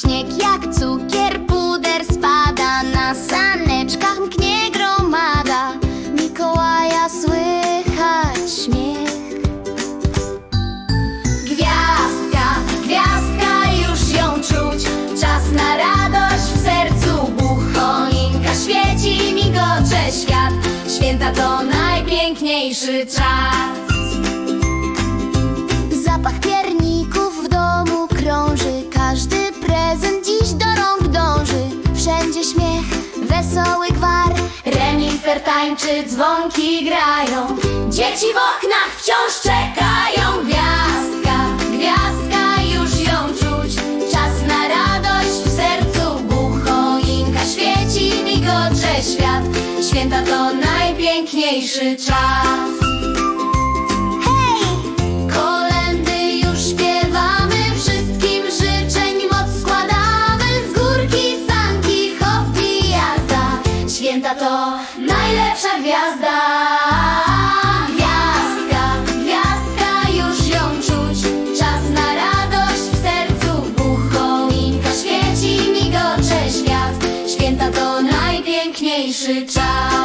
Śnieg jak cukier, puder spada Na saneczkach mknie gromada. Mikołaja słychać śmiech. Gwiazdka, gwiazdka już ją czuć. Czas na radość w sercu buch Choinka świeci, migocze świat. Święta to najpiękniejszy czas. Wesoły gwar. Renifer tańczy, dzwonki grają. Dzieci w oknach wciąż czekają. Gwiazdka, gwiazdka, już ją czuć. Czas na radość w sercu Buchoinka świeci, migocze świat. Święta to najpiękniejszy czas Święta to najlepsza gwiazda. Gwiazdka, gwiazdka, już ją czuć. Czas na radość w sercu Buchoinka świeci, migocze świat. Święta to najpiękniejszy czas